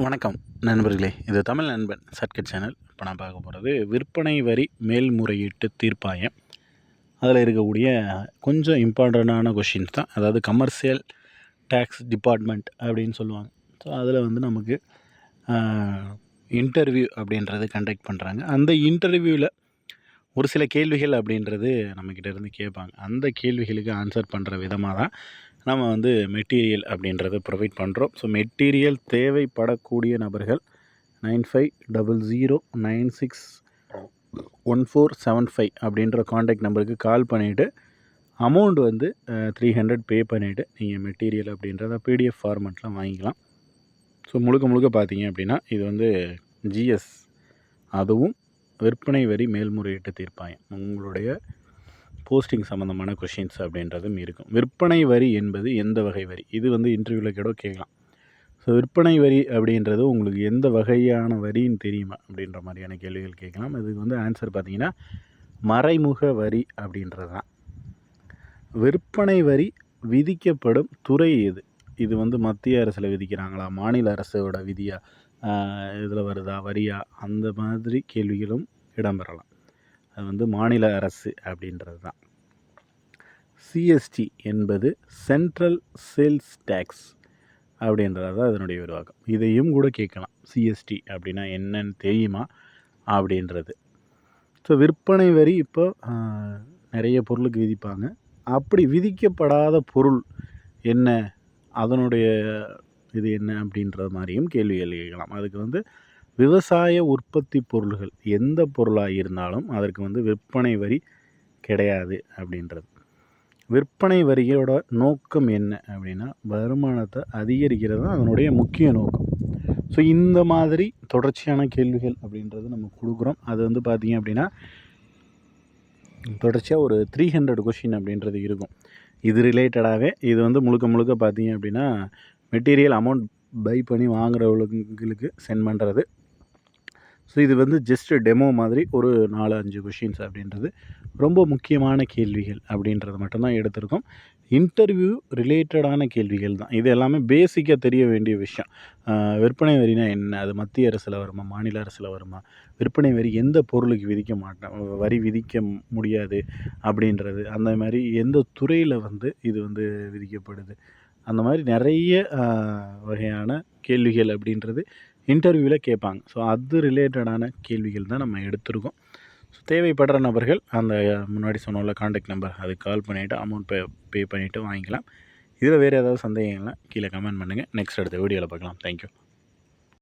வணக்கம் நண்பர்களே. இது தமிழ் நண்பன் சர்க்கட் சேனல். இப்போ நான் பார்க்க போகிறது விற்பனை வரி மேல்முறையீட்டு தீர்ப்பாயம். அதில் இருக்கக்கூடிய கொஞ்சம் இம்பார்ட்டண்ட்டான கொஷின்ஸ் தான். அதாவது கமர்ஷியல் டேக்ஸ் டிபார்ட்மெண்ட் அப்படின்னு சொல்லுவாங்க. ஸோ அதில் வந்து நமக்கு இன்டர்வியூ அப்படின்றது கண்டக்ட் பண்ணுறாங்க அந்த இன்டர்வியூவில் ஒரு சில கேள்விகள் அப்படின்றது நம்மக்கிட்ட இருந்து கேட்பாங்க. அந்த கேள்விகளுக்கு ஆன்சர் பண்ணுற விதமாக தான் நம்ம வந்து மெட்டீரியல் அப்படின்றத ப்ரொவைட் பண்ணுறோம் ஸோ மெட்டீரியல் தேவைப்படக்கூடிய நபர்கள் nine five double zero nine six one four seven five அப்படின்ற காண்டாக்ட் நம்பருக்கு கால் பண்ணிவிட்டு அமௌண்ட் வந்து த்ரீ ஹண்ட்ரட் பே பண்ணிவிட்டு நீங்கள் மெட்டீரியல் அப்படின்றத பிடிஎஃப் ஃபார்மெட்டில் வாங்கிக்கலாம். ஸோ முழுக்க முழுக்க பார்த்தீங்க அப்படின்னா இது வந்து ஜிஎஸ் அதுவும் விற்பனை வரி மேல்முறையீட்டு தீர்ப்பாயம். உங்களுடைய போஸ்டிங் சம்மந்தமான கொஷின்ஸ் அப்படின்றதும் இருக்கும். விற்பனை வரி என்பது எந்த வகை வரி? இது வந்து இன்டர்வியூவில் கூட கேட்கலாம். ஸோ விற்பனை வரி அப்படின்றது உங்களுக்கு எந்த வகையான வரின்னு தெரியுமா? அப்படின்ற மாதிரியான கேள்விகள் கேட்கலாம். இதுக்கு வந்து ஆன்சர் பார்த்தீங்கன்னா மறைமுக வரி அப்படின்றது தான் விற்பனை வரி விதிக்கப்படும் துறை எது? இது வந்து மத்திய அரசில் விதிக்கிறாங்களா? மாநில அரசோட விதியா? இதில் வருதா? வரியா? அந்த மாதிரி கேள்விகளும் இடம்பெறலாம். அது வந்து மாநில அரசு அப்படின்றது தான் சிஎஸ்டி என்பது சென்ட்ரல் சேல்ஸ் டேக்ஸ் அப்படின்றது தான் அதனுடைய விரிவாக்கம். இதையும் கூட கேட்கலாம். சிஎஸ்டி அப்படின்னா என்னன்னு தெரியுமா? அப்படின்றது. ஸோ விற்பனை வரி இப்போ நிறைய பொருளுக்கு விதிப்பாங்க. அப்படி விதிக்கப்படாத பொருள் என்ன? அதனுடைய இது என்ன அப்படின்ற மாதிரியும் கேள்விகள் கேட்கலாம் அதுக்கு வந்து விவசாய உற்பத்தி பொருள்கள் எந்த பொருளாக இருந்தாலும் அதற்கு வந்து விற்பனை வரி கிடையாது அப்படின்றது. விற்பனை வரியோட நோக்கம் என்ன அப்படின்னா வருமானத்தை அதிகரிக்கிறது தான் அதனுடைய முக்கிய நோக்கம். ஸோ இந்த மாதிரி தொடர்ச்சியான கேள்விகள் அப்படின்றது நம்ம கொடுக்குறோம். அது வந்து பார்த்திங்க அப்படின்னா தொடர்ச்சியாக ஒரு த்ரீ ஹண்ட்ரட் கொஷின் அப்படின்றது இருக்கும். இது ரிலேட்டடாகவே இது வந்து முழுக்க முழுக்க பார்த்தீங்க அப்படின்னா மெட்டீரியல் அமௌண்ட் பை பண்ணி வாங்குறவங்களுக்கு சென்ட் பண்ணுறது ஸோ இது வந்து ஜஸ்ட் டெமோ மாதிரி ஒரு நாலு அஞ்சு கொஷின்ஸ் அப்படின்றது. ரொம்ப முக்கியமான கேள்விகள் அப்படின்றது மட்டும்தான் எடுத்திருக்கோம். இன்டர்வியூ ரிலேட்டடான கேள்விகள் தான். இது எல்லாமே பேசிக்காக தெரிய வேண்டிய விஷயம். விற்பனை வரினா என்ன? அது மத்திய அரசில் வருமா? மாநில அரசில் வருமா? விற்பனை வரி எந்த பொருளுக்கு விதிக்க மாட்டேன் வரி விதிக்க முடியாது அப்படின்றது. அந்த மாதிரி எந்த துறையில் வந்து இது வந்து விதிக்கப்படுது? அந்த மாதிரி நிறைய வகையான கேள்விகள் அப்படின்றது இன்டர்வியூவில் கேட்பாங்க. ஸோ அது ரிலேட்டடான கேள்விகள் தான் நம்ம எடுத்திருக்கோம். ஸோ தேவைப்படுற நபர்கள் அந்த முன்னாடி சொன்னோம்ல காண்டாக்ட் நம்பர் அதுக்கு கால் பண்ணிவிட்டு அமௌண்ட் பே பே பண்ணிவிட்டு வாங்கிக்கலாம். இதில் வேறு ஏதாவது சந்தேகங்கள்லாம் கீழே கமெண்ட் பண்ணுங்கள் நெக்ஸ்ட் அடுத்த வீடியோவில் பார்க்கலாம். தேங்க்யூ